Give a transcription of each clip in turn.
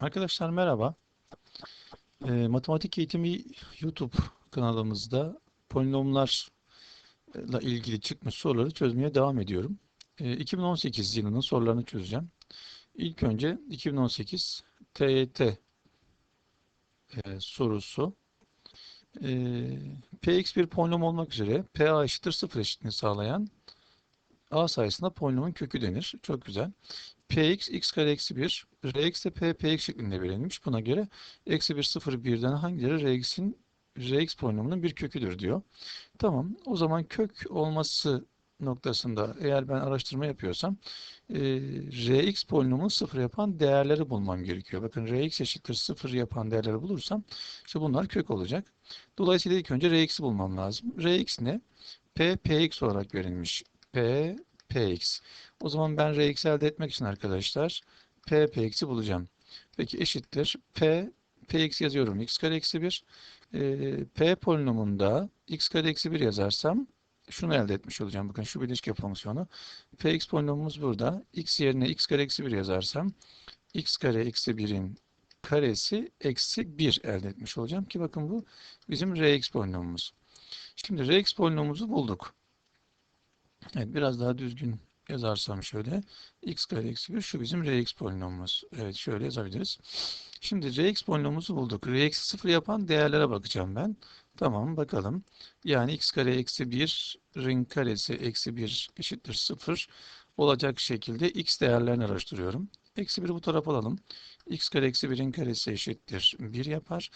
Arkadaşlar merhaba. Ee, Matematik Eğitimi YouTube kanalımızda polinomlarla ilgili çıkmış soruları çözmeye devam ediyorum. Ee, 2018 yılının sorularını çözeceğim. İlk önce 2018 TYT e, sorusu. Ee, Px bir polinom olmak üzere PA eşittir 0 eşitliğini sağlayan A sayısına polinomun kökü denir. Çok güzel. Px x kare eksi 1, Rx de p px şeklinde verilmiş. Buna göre eksi 1, 0, 1'den hangileri Rx'in Rx polinomunun bir köküdür diyor. Tamam. O zaman kök olması noktasında eğer ben araştırma yapıyorsam e, Rx polinomunu 0 yapan değerleri bulmam gerekiyor. Bakın Rx eşittir 0 yapan değerleri bulursam işte bunlar kök olacak. Dolayısıyla ilk önce Rx'i bulmam lazım. Rx ne? P px olarak verilmiş. P px. O zaman ben Rx elde etmek için arkadaşlar P px'i bulacağım. Peki eşittir. P px yazıyorum. x kare eksi 1. E, P polinomunda x kare eksi 1 yazarsam şunu elde etmiş olacağım. Bakın şu bileşke fonksiyonu. Px polinomumuz burada. x yerine x kare eksi 1 yazarsam x kare eksi 1'in karesi eksi 1 elde etmiş olacağım ki bakın bu bizim Rx polinomumuz. Şimdi Rx polinomumuzu bulduk. Evet biraz daha düzgün yazarsam şöyle x kare eksi 1 şu bizim Rx polinomumuz. Evet şöyle yazabiliriz. Şimdi Rx polinomumuzu bulduk. Rx'i 0 yapan değerlere bakacağım ben. Tamam bakalım. Yani x kare eksi 1'in karesi eksi 1 eşittir 0 olacak şekilde x değerlerini araştırıyorum. Eksi 1'i bu tarafa alalım. X kare eksi 1'in karesi eşittir 1 yapar.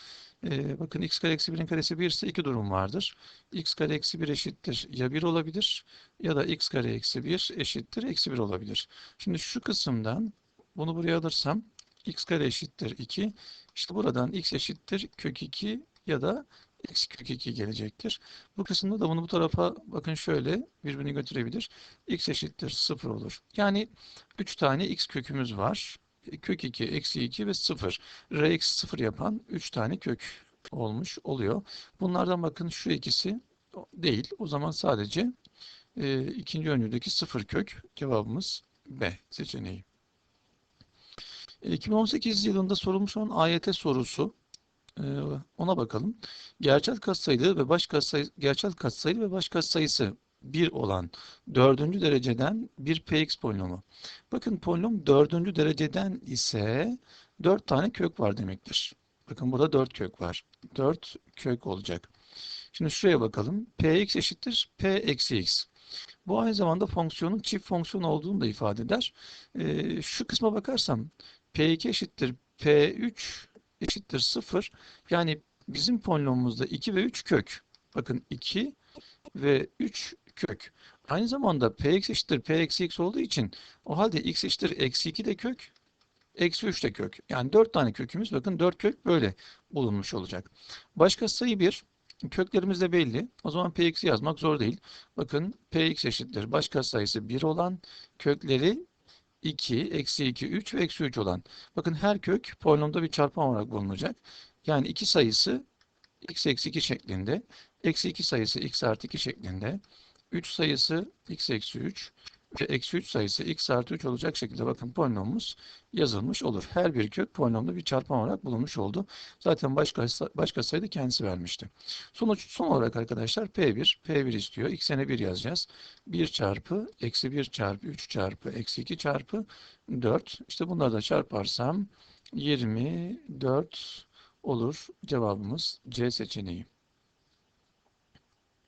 Ee, bakın x kare eksi 1'in karesi 1 ise iki durum vardır. x kare eksi 1 eşittir ya 1 olabilir ya da x kare eksi 1 eşittir eksi 1 olabilir. Şimdi şu kısımdan bunu buraya alırsam x kare eşittir 2. İşte buradan x eşittir kök 2 ya da eksi kök 2 gelecektir. Bu kısımda da bunu bu tarafa bakın şöyle birbirini götürebilir. x eşittir 0 olur. Yani 3 tane x kökümüz var. Kök 2, eksi 2 ve 0. r eksi 0 yapan 3 tane kök olmuş oluyor. Bunlardan bakın şu ikisi değil. O zaman sadece e, ikinci öncüdeki 0 kök cevabımız B seçeneği. 2018 yılında sorulmuş olan AYT sorusu e, ona bakalım. Gerçel katsayılı ve baş katsayı gerçel katsayılı ve baş katsayısı 1 olan dördüncü dereceden bir px polinomu. Bakın polinom dördüncü dereceden ise 4 tane kök var demektir. Bakın burada 4 kök var. 4 kök olacak. Şimdi şuraya bakalım. px eşittir p eksi x. Bu aynı zamanda fonksiyonun çift fonksiyon olduğunu da ifade eder. Ee, şu kısma bakarsam p2 eşittir p3 eşittir 0. Yani bizim polinomumuzda 2 ve 3 kök. Bakın 2 ve 3 kök. Aynı zamanda px eşittir p eksi x olduğu için o halde x eşittir eksi 2 de kök. Eksi 3 de kök. Yani 4 tane kökümüz bakın 4 kök böyle bulunmuş olacak. Başka sayı 1. Köklerimiz de belli. O zaman px'i yazmak zor değil. Bakın px eşittir. Başka sayısı 1 olan kökleri 2, eksi 2, 3 ve eksi 3 olan. Bakın her kök polinomda bir çarpan olarak bulunacak. Yani 2 sayısı x eksi 2 şeklinde. Eksi 2 sayısı x artı 2 şeklinde. 3 sayısı x eksi 3 ve eksi 3 sayısı x artı 3 olacak şekilde bakın polinomumuz yazılmış olur. Her bir kök polinomda bir çarpan olarak bulunmuş oldu. Zaten başka, başka sayı da kendisi vermişti. Sonuç son olarak arkadaşlar P1, P1 istiyor. X'ine 1 yazacağız. 1 çarpı, eksi 1 çarpı, 3 çarpı, eksi 2 çarpı 4. İşte bunları da çarparsam 24 olur. Cevabımız C seçeneği.